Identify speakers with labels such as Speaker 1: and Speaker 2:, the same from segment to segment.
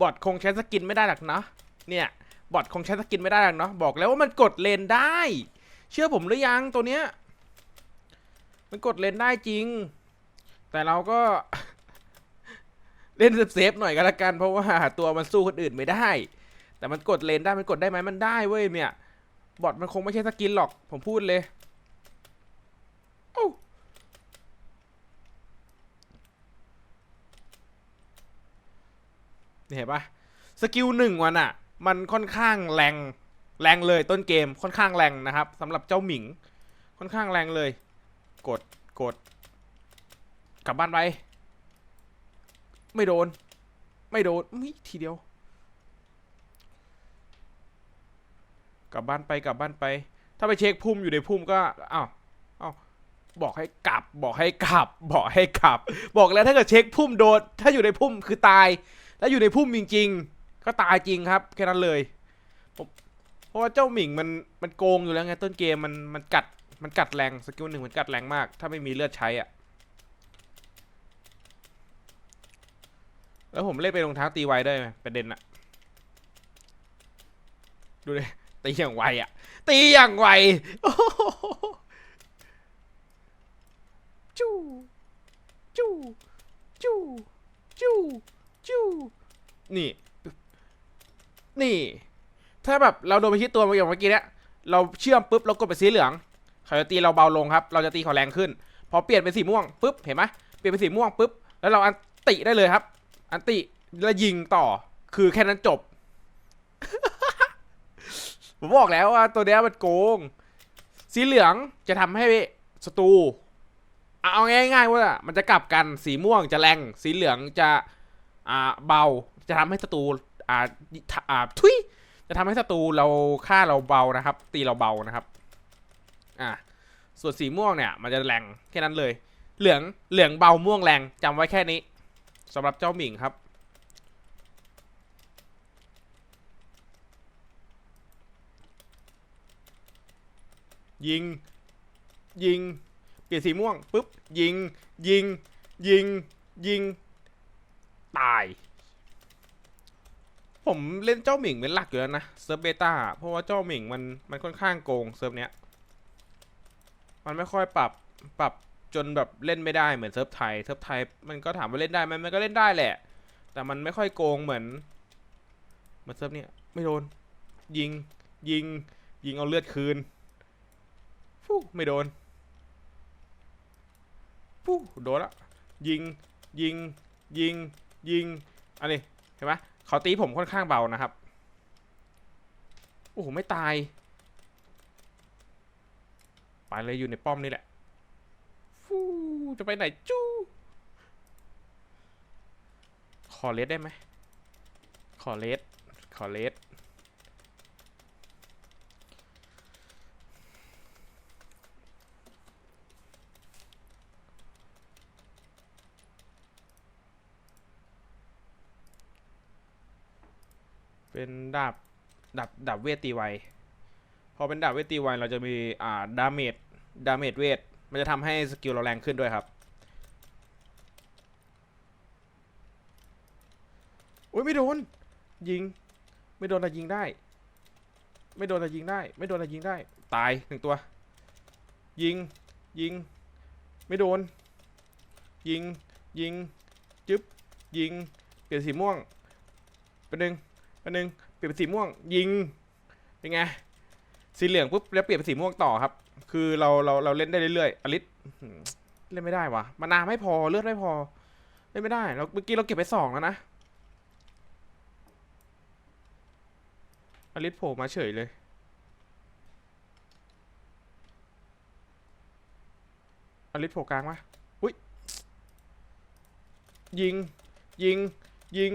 Speaker 1: บอทคงใช้สกินไม่ได้หรอกเนาะเนี่ยบอทคงใช้สกินไม่ได้หรอกเนาะบอกแล้วว่ามันกดเลนได้ เชื่อผมหรือยังตัวเนี้ยมันกดเลนได้จริง แต่เราก็ เล่นเซฟหน่อยก็แล้วกัน เพราะว่าตัวมันสู้คนอื่นไม่ได้ แต่มันกดเลนได้มันกดได้ไหมมันได้เว้ยเนี่ยบอทมันคงไม่ใช่สกินหรอก ผมพูดเลยโอ้านี่ เห็นปะสกิลหนึ่งวันอะมันค่อนข้างแรงแรงเลยต้นเกมค่อนข้างแรงนะครับสำหรับเจ้าหมิง ค่อนข้างแรงเลย กดกด กลับบ้านไปไม่โดน ไม่โดนมิทีเดียว กลับบ้านไปกลับบ้านไป ถ้าไปเช็คพุ่มอยู่ในพุ่มก็อ้าวอ้าวบอกให้กลับ บอกให้กลับ บอกให้กลับ บอกแล้วถ้าเกิดเช็คพุ่มโดน ถ้าอยู่ในพุ่มคือตาย แล้วอยู่ในพุ่มจริงๆ ก็ตายจริงครับแค่นั้นเลย เพราะว่าเจ้าหมิงมันมันโกงอยู่แล้วไงต้นเกมมันมันกัดมันกัดแรงสกิลหนึ่งมันกัดแรงมาก ถ้าไม่มีเลือดใช้อะแล้วผมเล่นไปรองเท้าตีไวได้ไหมประเด็นอะดูเลยตีอย่างไวอะตีอย่างไวจูจู้จู้จู้จู้ นี่ นี่ ถ้าแบบเราโดนไปที่ตัวอย่างเมื่อกี้เนี้ยเราเชื่อมปุ๊บเรากดไปสีเหลืองเขาจะตีเราเบาลงครับ เราจะตีเขาแรงขึ้น พอเปลี่ยนเป็นสีม่วงปุ๊บเห็นไหมเปลี่ยนเป็นสีม่วงปุ๊บแล้วเราอันติได้เลยครับ อันติแล้วยิงต่อ คือแค่นั้นจบ ผมบอกแล้วว่าตัวเนี้ยมันโกง สีเหลืองจะทำให้ศัตรูเอาเอาง่ายๆว่ามันจะกลับกันสีม่วงจะแรง สีเหลืองจะ อ่าเบาจะทำให้ศัตรูอ่าอ่าทุยจะทำให้ศัตรูเราฆ่าเราเบานะครับ ตีเราเบานะครับ อ่าส่วนสีม่วงเนี่ย มันจะแรงแค่นั้นเลย เหลืองเหลืองเบาม่วงแรงจำไว้แค่นี้สำหรับเจ้าหมิงครับยิง ยิง เปลี่ยนสีม่วงปุ๊บ ยิง ยิง ยิง ยิง ตาย ผมเล่นเจ้าหมิงเป็นหลักอยู่แล้วนะเซิร์ฟเบต้าเพราะว่าเจ้าหมิงมันมันค่อนข้างโกงเซิร์ฟเนี้ย มันไม่ค่อยปรับปรับจนแบบเล่นไม่ได้เหมือนเซิร์ฟไทยเซิร์ฟไทยมันก็ถามว่าเล่นได้ไหมมันก็เล่นได้แหละ แต่มันไม่ค่อยโกงเหมือนเหมือนเซิร์ฟเนี้ยไม่โดน ยิงยิงยิงเอาเลือดคืนฟู้ไม่โดนฟู้โดนละยิงยิงยิง ยิง อันนี้เห็นไหมเขาตีผมค่อนข้างเบานะครับ โอ้โห ไม่ตาย ไปเลยอยู่ในป้อมนี่แหละฟูจะไปไหนจู้ขอเลสได้ไหม ขอเลสขอเลส เป็นดาบดาบดาบเวทตีไวพอเป็นดาบเวทตีไวเราจะมีอ่าดาเมจดาเมจเวทมันจะทำให้สกิลเราแรงขึ้นด้วยครับอุ้ยไม่โดน ยิง ไม่โดนแต่ยิงได้ ไม่โดนแต่ยิงได้ ไม่โดนแต่ยิงได้ ตายหนึ่งตัว ยิง ยิง ไม่โดน ยิง ยิง จึ๊บ ยิง เปลี่ยนสีม่วงเป็นหนึ่ง อันนึงเปลี่ยนเป็นสีม่วงยิงเป็นไงสีเหลืองปุ๊บแล้วเปลี่ยนเป็นสีม่วงต่อครับ คือเราเราเราเล่นได้เรื่อยๆอลิสเล่นไม่ได้วะมานาไม่พอเลือดไม่พอ เล่นไม่ได้เราเมื่อกี้เราเก็บไปสองแล้วนะอลิสโผล่มาเฉยเลยอลิสโผล่กลางวะอุ้ยยิงยิงยิง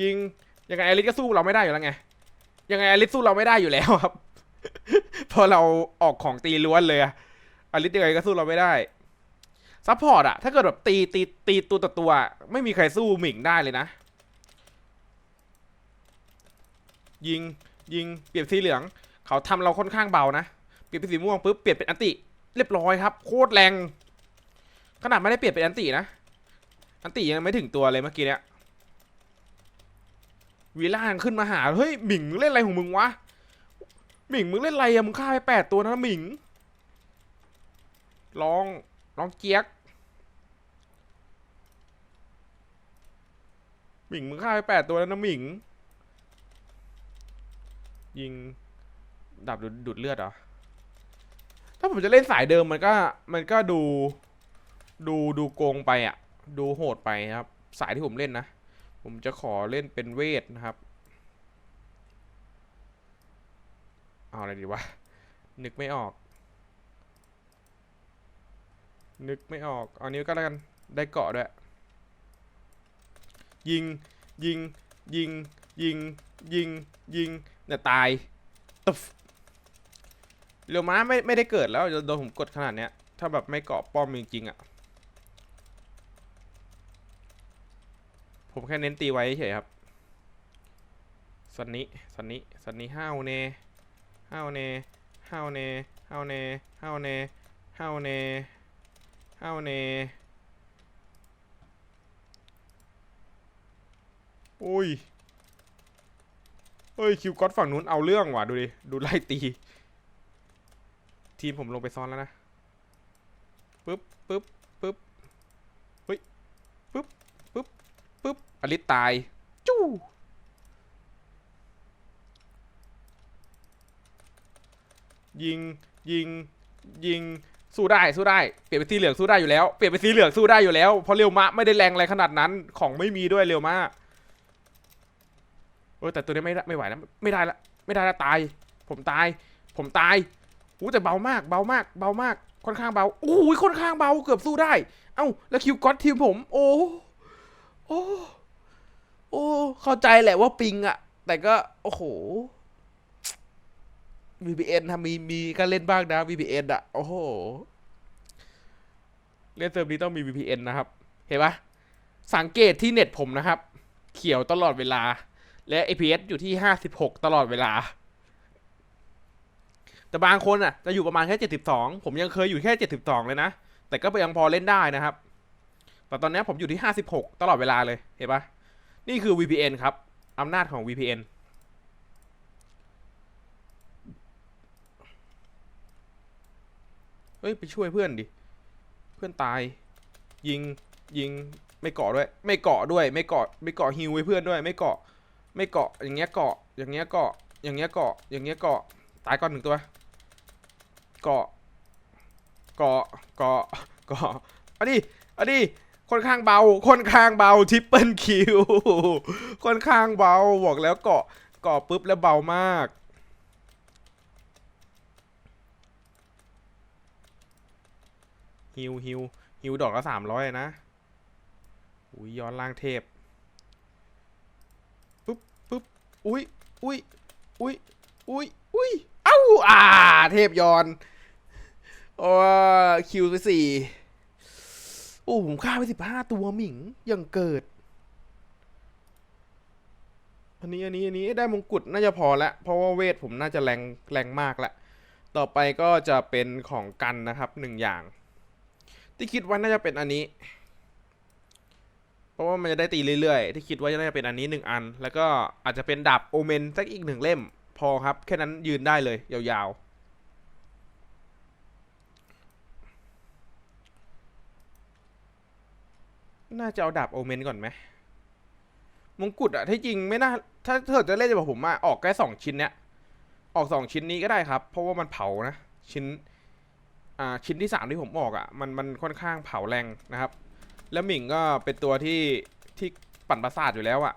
Speaker 1: ยิง ยังไงอลิสก็สู้เราไม่ได้อยู่แล้วไง ยังไงอลิสสู้เราไม่ได้อยู่แล้วครับ พอเราออกของตีล้วนเลยอลิสยังไงก็สู้เราไม่ได้ซัพพอร์ตอะถ้าเกิดแบบตีตีตีตัวต่อตัว ไม่มีใครสู้หมิงได้เลยนะ ยิงยิงเปลี่ยนสีเหลือง เขาทำเราค่อนข้างเบานะ เปลี่ยนเป็นสีม่วงปุ๊บเปลี่ยนเป็นอันติ เรียบร้อยครับ โคตรแรง ขนาดไม่ได้เปลี่ยนเป็นอันตินะ อันติยังไม่ถึงตัวเลยเมื่อกี้เนี้ย วีล่างขึ้นมาหา เฮ้ยหมิงมึงเล่นอะไรของมึงวะหมิงมึงเล่นอะไรอะมึงฆ่าไปแปดตัวนะหมิงลองลองเจี๊ยกหมิงมึงฆ่าไปแปดตัวแล้วนะหมิง ยิงดับดูดูดเลือดเหรอ ถ้าผมจะเล่นสายเดิมมันก็มันก็ดูดูดูโกงไปอะ ดูโหดไปครับ สายที่ผมเล่นนะ ผมจะขอเล่นเป็นเวทนะครับ เอาอะไรดีวะ นึกไม่ออก นึกไม่ออก เอานี้ก็แล้วกัน ได้เกาะด้วย ยิง ยิง ยิง ยิง ยิง ยิงเนี่ยตายตึฟเรียวม้าไม่ไม่ได้เกิดแล้วโดนผมกดขนาดเนี้ย ถ้าแบบไม่เกาะป้อมจริงๆอะ่ะ ผมแค่เน้นตีไว้เฉยครับสันนี้สันนี้สันนี้ห้าวเนห้าวเนห้าวเนห้าวเนห้าวเนห้าวเนห้าวเนอุ้ยเฮ้ยคิวก็อดฝั่งนู้นเอาเรื่องว่ะดูดิดูไล่ตี ทีมผมลงไปซ้อนแล้วนะปึ๊บปึ๊บปึ๊บเฮ้ยปึ๊บปึ๊บ ปึ๊บอลิสตาย จู้ยิง ยิง ยิง สู้ได้ สู้ได้ เปลี่ยนเป็นสีเหลืองสู้ได้อยู่แล้ว เปลี่ยนเป็นสีเหลืองสู้ได้อยู่แล้ว เพราะเรียวมะไม่ได้แรงอะไรขนาดนั้น ของไม่มีด้วยเรียวมะเออแต่ตัวนี้ไม่ไม่ไหวแล้วไม่ได้ละ ไม่ได้ละตาย ผมตาย ผมตายอู้แต่เบามาก เบามาก เบามาก ค่อนข้างเบาโอ้ยค่อนข้างเบา เกือบสู้ได้ เอ้า แล้วคิวก็อตทีมผม โอ้ โอ้ โอ้ เข้าใจแหละว่าปิงอะแต่ก็ โอ้โห VPN ทำมีมีก็เล่นบ้างนะ VPN อะโอ้โห เล่นเซิร์ฟนี้ต้องมี VPN นะครับ เห็นปะสังเกตที่เน็ตผมนะครับ เขียวตลอดเวลา และ APS อยู่ที่ 56 ตลอดเวลา แต่บางคนอะ จะอยู่ประมาณแค่ 72 ผมยังเคยอยู่แค่ 72 เลยนะ แต่ก็ยังพอเล่นได้นะครับ แต่ตอนนี้ผมอยู่ที่ 56 ตลอดเวลาเลย เห็นปะนี่คือ VPN ครับ อำนาจของ VPN เฮ้ย ไปช่วยเพื่อนดิ เพื่อนตาย ยิง ยิง ไม่เกาะด้วย ไม่เกาะด้วย ไม่เกาะ ไม่เกาะฮิวไว้เพื่อนด้วย ไม่เกาะ ไม่เกาะ อย่างเงี้ยเกาะ อย่างเงี้ยเกาะ อย่างเงี้ยเกาะ อย่างเงี้ยเกาะ ตายก่อนหนึ่งตัว เกาะ เกาะ เกาะ เกาะอันนี้อันนี้ ค่อนข้างเบา ค่อนข้างเบาทิปเปิลคิว ค่อนข้างเบา บอกแล้วเกาะ เกาะปุ๊บแล้วเบามาก ฮิวฮิวฮิวดอกละสามร้อยนะ อุ้ยย้อนล่างเทพ ปุ๊บปุ๊บอุ้ยอุ้ยอุ้ยอุ้ยอุ้ยเอ้า อ่า เทพย้อนโอ้คิวไปสี่ โอ้ผมฆ่าไปสิบห้าตัวหมิงยังเกิด อันนี้อันนี้อันนี้ได้มงกุฎน่าจะพอละเพราะว่าเวทผมน่าจะแรงแรงมากละต่อไปก็จะเป็นของกันนะครับหนึ่งอย่าง ที่คิดว่าน่าจะเป็นอันนี้ เพราะว่ามันจะได้ตีเรื่อยๆ ที่คิดว่าจะน่าจะเป็นอันนี้หนึ่งอัน แล้วก็อาจจะเป็นดาบโอเมนสักอีกหนึ่งเล่ม พอครับ แค่นั้นยืนได้เลยยาวๆ น่าจะเอาดาบโอเมนก่อนไหมมงกุฎอะที่จริงไม่น่า ถ้าเธอจะเล่นแบบผมอะออกแค่สองชิ้นเนี้ย ออกสองชิ้นนี้ก็ได้ครับ เพราะว่ามันเผานะ ชิ้น อ่า ชิ้นที่สามที่ผมออกอะมันมันค่อนข้างเผาแรงนะครับ แล้วหมิงก็เป็นตัวที่ที่ปั่นประสาทอยู่แล้วอะ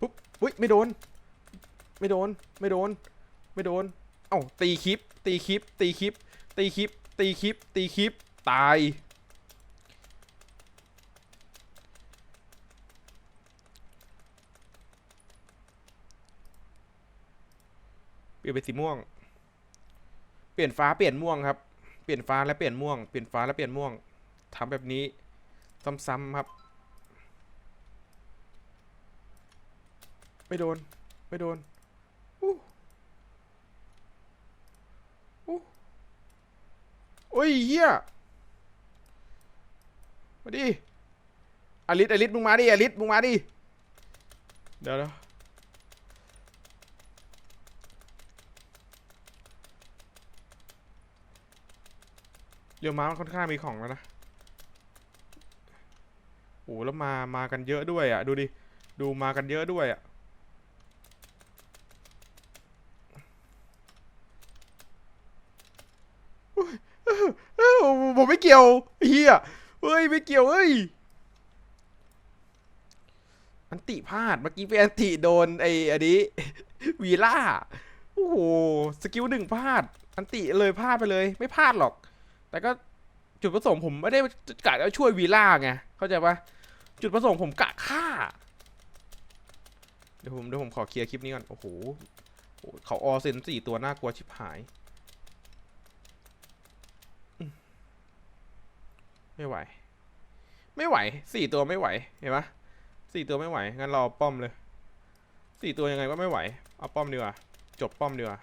Speaker 1: ปุ๊บอุ้ยไม่โดน ไม่โดน ไม่โดน ไม่โดน เอ้าตีคลิป ตีคลิป ตีคลิป ตีคลิป ตีคลิป ตีคลิป ตาย เปลี่ยนเป็นสีม่วง เปลี่ยนฟ้าเปลี่ยนม่วงครับ เปลี่ยนฟ้าและเปลี่ยนม่วง เปลี่ยนฟ้าและเปลี่ยนม่วงทำแบบนี้ ซ้ำๆครับ ไม่โดน ไม่โดนอู้อู้โอ้ยเฮียมาดิอลิสอลิสมึงมาดิอลิสมึงมาดิ เดี๋ยวเดี๋ยว เรียวม้ามันค่อนข้างมีของแล้วนะโอ้แล้วมามากันเยอะด้วยอะ ดูดิ ดูมากันเยอะด้วยอะผมไม่เกี่ยวเฮียเฮ้ย ไม่เกี่ยวเฮ้ย อันติพลาด เมื่อกี้เป็นอันติโดนไอ้อันนี้วีล่า โอ้โห สกิลหนึ่งพลาด อันติเลยพลาดไปเลย ไม่พลาดหรอก แต่ก็จุดประสงค์ผมไม่ได้กะจะช่วยวีล่าไง เข้าใจปะจุดประสงค์ผมกะฆ่า เดี๋ยวผมเดี๋ยวผมขอเคลียร์คลิปนี้ก่อน โอ้โห เขาออเซนสี่ตัวน่ากลัวชิบหาย ไม่ไหว ไม่ไหวสี่ตัวไม่ไหว เห็นปะสี่ตัวไม่ไหว งั้นรอป้อมเลยสี่ตัวยังไงก็ไม่ไหว เอาป้อมดีกว่า จบป้อมดีกว่า